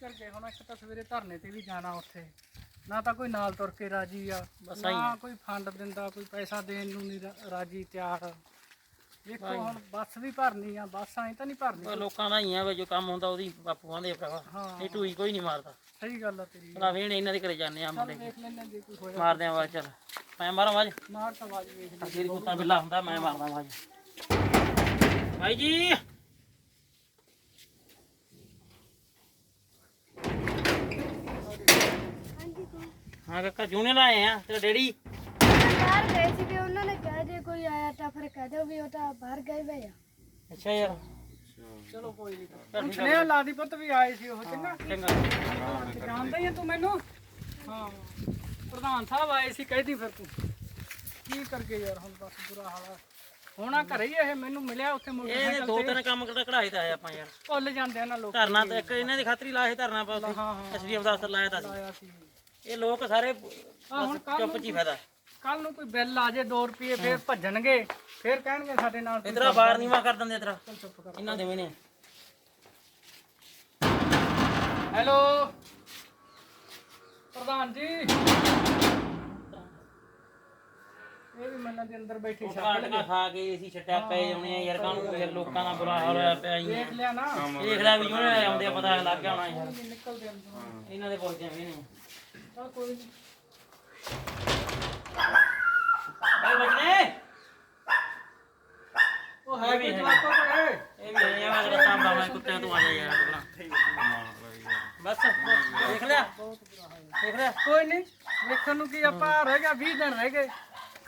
ਕਰਕੇ ਹੁਣ ਇੱਕ ਤਾਂ ਸਵੇਰੇ ਧਰਨੇ ਤੇ ਵੀ ਜਾਣਾ ਉੱਥੇ। ਨਾ ਤਾਂ ਕੋਈ ਨਾਲ ਤੁਰ ਕੇ ਰਾਜੀ ਆ ਬਸ ਨਾ ਕੋਈ ਫੰਡ ਦਿੰਦਾ ਕੋਈ ਪੈਸਾ ਦੇਣ ਨੂੰ ਨਹੀਂ ਰਾ- ਰਾਜੀ ਤਿਆਰ। ਦੇਖੋ ਹੁਣ ਬੱਸ ਵੀ ਭਰਨੀ ਆ ਬੱਸ ਐਂ ਤਾਂ ਨਹੀਂ ਭਰਨੀ। ਲੋਕਾਂ ਦਾ ਹੀ ਆ ਵੀ ਜੋ ਕੰਮ ਹੁੰਦਾ ਉਹਦੀ ਬਾਪੂ ਆਂਦੇ ਭਰਾਵਾ। ਹਾਂ। ਇਹ ਟੂਈ ਕੋਈ ਨਹੀਂ ਮਾਰਦਾ। ਸਹੀ ਗੱਲ ਆ ਤੇਰੀ। ਉਹਦਾ ਵੇਣ ਇਹਨਾਂ ਦੇ ਘਰੇ ਜਾਂਦੇ ਆ ਮੁੰਡੇ। ਦੇਖ ਲੈਣੇ ਜੇ ਕੋਈ ਹੋਇਆ। ਮਾਰਦੇ ਆ ਆਵਾਜ਼ ਚੱਲ। ਮੈਂ ਮਾਰਾਂ ਆਵਾਜ਼? ਮਾਰ ਤਾਂ ਆਵਾਜ਼ ਵੇਖ ਲੈ ਤੇਰੀ ਕੁੱਤਾ ਬਿੱਲਾ ਹੁੰਦਾ ਮੈਂ ਮਾਰਦਾ ਆਵਾਜ਼। ਭਾਈ ਜੀ ਹਾਂਜੀ ਕੋ ਹਾਂ ਕਾਕਾ ਜੂਨੇ ਲਾਏ ਆ ਤੇਰਾ ਡੈਡੀ। ਬਾਹਰ ਗਏ ਸੀ ਤੇ ਉਹਨਾਂ ਨੇ ਕਿਹਾ ਜੇ ਕੋਈ ਆਇਆ ਤਾਂ ਫਿਰ ਕਹਿ ਦਿਓ ਵੀ ਉਹ ਤਾਂ ਬਾਹਰ ਗਏ ਹੋਏ ਆ। ਅੱਛਾ ਯਾਰ। ਚਲੋ ਕੋਈ ਨਹੀਂ ਪੁੱਛਨੇ ਲਾਦੀ ਪੁੱਤ ਵੀ ਆਏ ਸੀ ਉਹ ਚੰਗਾ? ਚੰਗਾ। ਜਾਣਦਾ ਹੀ ਆ ਤੂੰ ਮੈਨੂੰ? ਹਾਂ। ਪ੍ਰਧਾਨ ਸਾਹਿਬ ਆਏ ਸੀ ਕਹਿਦੀ ਫਿਰ ਤੂੰ। ਕੀ ਕਰਕੇ ਯਾਰ ਹੁਣ ਬਸ ਬੁਰਾ ਹਾਲ ਆ। ਹੋਣਾ ਘਰੇ ਹੀ ਇਹ ਮੈਨੂੰ ਮਿਲਿਆ ਉੱਥੇ ਇਹ ਮੋਟਰਸਾਈਕਲ ਦੋ ਤਿੰਨ ਕੰਮ ਕਰਦਾ ਕਢਾਈ ਤਾਂ ਹੈ ਆਪਾਂ ਯਾਰ। ਭੁੱਲ ਜਾਂਦੇ ਆ ਨਾ ਲੋਕ। ਧਰਨਾ ਤਾਂ ਇੱਕ ਇਹਨਾਂ ਦੀ ਖਾਤਰੀ ਲਾਏ ਧਰਨਾ ਪਾ ਉੱਥੇ। ਹਾਂ ਹਾਂ ਐਸਡੀਐਮ ਦਾ ਅਸਰ ਲਾਇਆ ਤਾਂ ਸੀ ਆਇਆ ਸੀ। ਇਹ ਲੋਕ ਸਾਰੇ ਹੁਣ ਚੁੱਪ ਚੀ ਫਾਇਦਾ। ਕੱਲ ਨੂੰ ਕੋਈ ਬਿੱਲ ਆ ਜੇ 2 ਰੁਪਏ ਫੇਰ ਭੱਜਣਗੇ ਫੇਰ ਕਹਿਣਗੇ ਸਾਡੇ ਨਾਲ ਕੋਈ ਇਧਰਾ ਬਾਹਰ ਨੀਵਾ ਕਰ ਦਿੰਦੇ ਇਧਰਾ ਚੁੱਪ ਕਰ। ਇਹਨਾਂ ਦੇ ਵੀ ਨੇ। ਹੈਲੋ। ਪ੍ਰਧਾਨ ਜੀ। ਇਹ ਵੀ ਮੰਨਾਂ ਦੇ ਅੰਦਰ ਬੈਠੇ ਛੱਡ ਕਾਟਕਾ ਖਾ ਕੇ ਅਸੀਂ ਛੱਟਿਆ ਪਏ ਆਉਣੇ ਆ ਯਾਰ ਕਾਹਨੂੰ ਯਾਰ ਲੋਕਾਂ ਦਾ ਬੁਰਾ ਹਾਲ ਹੋਇਆ ਪਿਆ ਜੀ। ਦੇਖ ਲਿਆ ਨਾ। ਦੇਖ ਲੈ ਵੀ ਉਹਨੇ ਆਉਂਦੇ ਆ ਪਤਾ ਲੱਗ ਗਿਆ ਹੋਣਾ ਯਾਰ। ਨਿਕਲਦੇ ਅੰਦਰੋਂ। ਇਹਨਾਂ ਦੇ ਪੁੱਛਦੇ ਵੀ ਨੇ। ਚਲ ਕੋਈ ਨੀ। ਬਾਈ ਬਚਨੇ ਉਹ ਹੈ ਵੀ ਜਵਾਕੋ ਕੋਲੇ ਇਹ ਵੀ ਹੈ ਮੈਂ ਕਿਹੜਾ ਸਾਂਭਾ ਮੈਂ ਕੁੱਤਿਆਂ ਤੋਂ ਆ ਜਾ ਯਾਰ ਆਪਣਾ ਬਸ ਦੇਖ ਲਿਆ ਦੇਖ ਲਿਆ ਕੋਈ ਨਹੀਂ ਵੇਖਣ ਨੂੰ ਕੀ ਆਪਾਂ ਰਹਿ ਗਿਆ 20 ਦਿਨ ਰਹਿ ਗਏ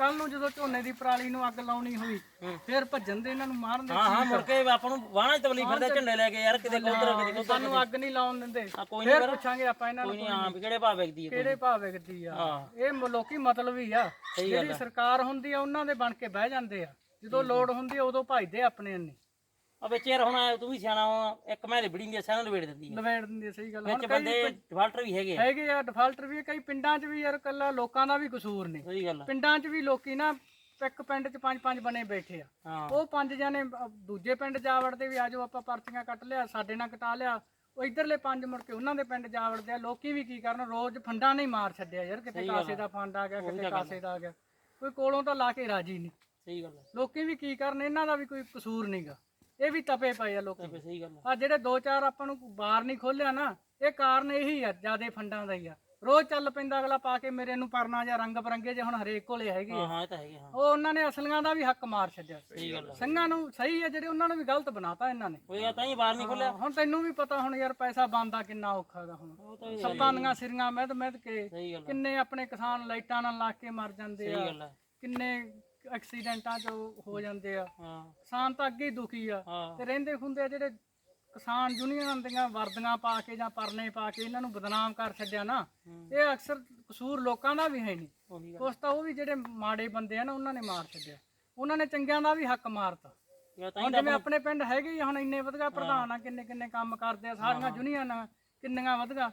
ਕੱਲ ਨੂੰ ਜਦੋਂ ਝੋਨੇ ਦੀ ਪਰਾਲੀ ਨੂੰ ਅੱਗ ਲਾਉਣੀ ਹੋਈ ਫੇਰ ਭੱਜਣ ਦੇ ਇਹਨਾਂ ਨੂੰ ਮਾਰਨ ਦੇ ਹਾਂ ਹਾਂ ਮੁੜ ਕੇ ਆਪਾਂ ਨੂੰ ਵਾਹਣਾ ਤਵਲੀ ਫਿਰਦੇ ਝੰਡੇ ਲੈ ਕੇ ਯਾਰ ਕਿਤੇ ਕੋਧਰ ਕਿਤੇ ਕੋਧਰ ਸਾਨੂੰ ਅੱਗ ਨਹੀਂ ਲਾਉਣ ਦਿੰਦੇ। ਕੋਈ ਨਹੀਂ ਫੇਰ। ਪੁੱਛਾਂਗੇ ਆਪਾਂ ਇਹਨਾਂ ਕੋਈ ਨੂੰ ਨਹੀਂ ਹਾਂ ਵੀ ਕਿਹੜੇ ਭਾਅ ਵੇਚਦੀ ਹੈ ਕਿਹੜੇ ਭਾਅ ਵਿਕਦੀ ਆ। ਇਹ ਲੋਕੀ ਮਤਲਬ ਹੀ ਆ। ਜਿਹੜੀ ਸਰਕਾਰ ਹੁੰਦੀ ਆ ਉਹਨਾਂ ਦੇ ਬਣ ਕੇ ਬਹਿ ਜਾਂਦੇ ਆ। ਜਦੋਂ ਲੋੜ ਹੁੰਦੀ ਆ ਉਦੋਂ ਭਜਦੇ ਆਪਣੇ ਅੰਨੇ। ਆ ਵਿੱਚ ਯਾਰ ਹੁਣ ਤੂੰ ਵੀ ਸਿਆਣਾ ਵਾ ਇੱਕ ਮੈਂ ਰਿਬੜੀ ਦੀ ਸੈਨ ਲਵੇੜ ਦਿੰਦੀ ਹੈ ਲਵੇੜ ਦਿੰਦੀ ਆ, ਸਹੀ ਗੱਲ ਹੁਣ ਵਿੱਚ ਬੰਦੇ ਡਿਫਾਲਟਰ ਵੀ ਹੈਗੇ ਆ। ਹੈਗੇ ਆ ਡਿਫਾਲਟਰ ਵੀ ਆ, ਕਈ ਪਿੰਡਾਂ 'ਚ ਵੀ ਯਾਰ ਕੱਲਾ ਲੋਕਾਂ ਦਾ ਵੀ ਕਸੂਰ ਨਹੀਂ ਸਹੀ ਗੱਲ ਆ। ਪਿੰਡਾਂ 'ਚ ਵੀ ਲੋਕੀ ਨਾ ਇੱਕ ਪਿੰਡ 'ਚ ਪੰਜ ਪੰਜ ਬਣੇ ਬੈਠੇ ਆ। ਹਾਂ। ਉਹ ਪੰਜ ਜਣੇ ਦੂਜੇ ਪਿੰਡ ਜਾ ਵੜਦੇ ਵੀ ਆਜੋ ਆਪਾਂ ਪਰਚੀਆਂ ਕੱਟ ਲਿਆ ਸਾਡੇ ਨਾਲ ਕਟਾ ਲਿਆ। ਉਹ ਇਧਰਲੇ ਪੰਜ ਮੁੜ ਕੇ ਉਹਨਾਂ ਦੇ ਪਿੰਡ ਜਾ ਵੜਦੇ ਆ। ਲੋਕੀ ਵੀ ਕੀ ਕਰਨ ਰੋਜ਼ ਫੰਡਾਂ ਨਹੀਂ ਮਾਰ ਛੱਡਿਆ ਯਾਰ ਕਿਤੇ ਕਾਸੇ ਦਾ ਫੰਡ ਆ ਗਿਆ ਕਿਤੇ ਕਾਸੇ ਦਾ ਆ ਗਿਆ। ਕੋਈ ਕੋਲੋਂ ਤਾਂ ਲਾ ਕੇ ਰਾਜੀ ਨਹੀਂ। ਸਹੀ ਗੱਲ ਆ। ਲੋਕੀ ਵੀ ਕੀ ਕਰਨ ਇਹਨਾਂ ਦਾ ਵੀ ਕੋਈ ਕਸੂਰ ਨਹੀਂਗਾ ਇਹ ਵੀ ਤਪੇ ਪਏ ਆ ਲੋਕੀ। ਤੇ ਸਹੀ ਗੱਲ ਆ। ਆ ਜਿਹੜੇ ਦੋ ਚਾਰ ਆਪਾਂ ਨੂੰ ਬਾਰ ਨਹੀਂ ਖੋਲਿਆ ਨਾ ਇਹ ਕਾਰਨ ਇਹੀ ਆ ਜਿਆਦੇ ਫੰਡਾਂ ਦਾ ਹੀ ਆ। ਰੋਜ਼ ਚੱਲ ਪੈਂਦਾ ਅਗਲਾ ਪਾ ਕੇ ਮੇਰੇ ਨੂੰ ਪਰਨਾ ਜਾਂ ਰੰਗ ਬਰੰਗੇ ਜੇ ਹੁਣ ਹਰੇਕ ਕੋਲੇ ਹੈਗੇ ਹਾਂ ਆ। ਹਾਂ ਇਹ ਤਾਂ ਹੈਗੇ ਹਾਂ। ਉਹ ਉਹਨਾਂ ਨੇ ਅਸਲੀਆਂ ਦਾ ਵੀ ਹੱਕ ਮਾਰ ਛੱਡਿਆ। ਸਹੀ ਗੱਲ ਆ। ਸਿੰਘਾਂ ਨੂੰ ਸਹੀ ਹੈ ਜਿਹੜੇ ਉਹਨਾਂ ਨੂੰ ਵੀ ਗਲਤ ਬਣਾਤਾ ਇਹਨਾਂ ਨੇ। ਕੋਈ ਆ ਤਾਂ ਹੀ ਬਾਹਰ ਨਹੀਂ ਖੋਲਿਆ। ਹੁਣ ਤੈਨੂੰ ਵੀ ਪਤਾ ਹੁਣ ਯਾਰ ਪੈਸਾ ਬੰਦਾ ਕਿੰਨਾ ਔਖਾ ਗਾ ਹੁਣ। ਉਹ ਤਾਂ ਸੱਤਾਂ ਦੀਆਂ ਸਿਰੀਆਂ ਮਹਿਦ ਮਹਿਦ ਕੇ ਸਹੀ ਗੱਲ ਆ। ਕਿੰਨੇ ਆਪਣੇ ਕਿਸਾਨ ਲਾਈਟਾਂ ਨਾਲ ਲਾ ਕੇ ਮਰ ਜਾਂਦੇ ਸਹੀ ਆ। ਗੱਲ ਆ। ਕਿੰਨੇ ਐਕਸੀਡੈਂਟਾਂ ਚ ਹੋ ਜਾਂਦੇ ਆ। ਹਾਂ। ਕਿਸਾਨ ਤਾਂ ਅੱਗੇ ਹੀ ਦੁਖੀ ਆ। ਹਾਂ। ਤੇ ਰਹਿੰਦੇ ਹੁੰਦੇ ਆ ਜਿਹੜੇ ਕਿਸਾਨ ਯੂਨੀਅਨਾਂ ਦੀਆਂ ਵਰਦੀਆਂ ਪਾ ਕੇ ਜਾਂ ਪਰਨੇ ਪਾ ਕੇ ਇਹਨਾਂ ਨੂੰ ਬਦਨਾਮ ਕਰ ਛੱਡਿਆ ਨਾ ਇਹ ਅਕਸਰ ਕਸੂਰ ਲੋਕਾਂ ਦਾ ਵੀ ਹੈ ਨਹੀਂ। ਉਹੀ ਗੱਲ। ਕੁਛ ਤਾਂ ਉਹ ਵੀ ਜਿਹੜੇ ਮਾੜੇ ਬੰਦੇ ਆ ਨਾ ਉਹਨਾਂ ਨੇ ਮਾਰ ਛੱਡਿਆ। ਉਹਨਾਂ ਨੇ ਚੰਗਿਆਂ ਦਾ ਵੀ ਹੱਕ ਮਾਰਤਾ। ਤਾਂ ਹੁਣ ਜਿਵੇਂ ਆਪਣੇ ਪਿੰਡ ਹੈਗੇ ਹੀ ਆ, ਹੁਣ ਇੰਨੇ ਵਧਗਾ ਪ੍ਰਧਾਨ ਆ ਕਿੰਨੇ ਕਿੰਨੇ ਕੰਮ ਕਰਦੇ ਆ ਸਾਰੀਆਂ ਯੂਨੀਅਨਾਂ ਕਿੰਨੀਆਂ ਵਧਗਾ।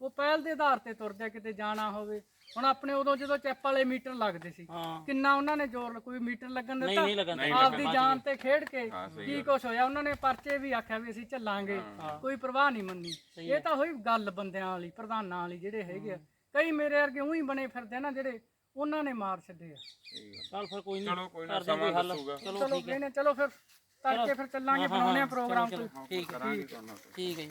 ਉਹ ਪਹਿਲ ਦੇ ਆਧਾਰ ਤੇ ਤੁਰਦੇ ਆ, ਕਿਤੇ ਜਾਣਾ ਹੋਵੇ। ਹੁਣ ਆਪਣੇ ਉਦੋਂ ਜਦੋਂ ਚੈਪ ਵਾਲੇ ਮੀਟਰ ਲੱਗਦੇ ਸੀ ਹਾਂ। ਕਿੰਨਾ ਉਹਨਾਂ ਨੇ ਜ਼ੋਰ ਕੋਈ ਮੀਟਰ ਲੱਗਣ ਦਿੱਤਾ? ਨਹੀਂ ਲੱਗਣ ਆਪਦੀ ਜਾਨ ਤੇ ਖੇਡ ਕੇ ਕੀ ਕੁਛ ਹੋਇਆ? ਉਹਨਾਂ ਨੇ ਪਰਚੇ ਵੀ ਆਖਿਆ ਵੀ ਅਸੀਂ ਚੱਲਾਂਗੇ। ਕੋਈ ਪਰਵਾਹ ਨਹੀਂ ਮੰਨੀ। ਇਹ ਤਾਂ ਹੋਈ ਗੱਲ ਬੰਦਿਆਂ ਵਾਲੀ ਪ੍ਰਧਾਨਾਂ ਵਾਲੀ ਜਿਹੜੇ ਹੈਗੇ ਆ। ਕਈ ਮੇਰੇ ਵਰਗੇ ਉਹੀ ਬਣੇ ਫਿਰਦੇ ਨਾ ਜਿਹੜੇ ਉਹਨਾਂ ਨੇ ਮਾਰ ਛੱਡੇ ਆ। ਚੱਲ ਫਿਰ ਕੋਈ ਨਹੀਂ। ਕਰਦੇ ਆ ਕੋਈ ਹੱਲ। ਚਲੋ ਚਲੋ ਚਲੋ ਫਿਰ ਤੜਕੇ ਫਿਰ ਚੱਲਾਂਗੇ ਬਣਾਉਣੇ ਆ ਪ੍ਰੋਗਰਾਮ ਠੀਕ ਹੈ ਠੀਕ ਹੈ ਜੀ।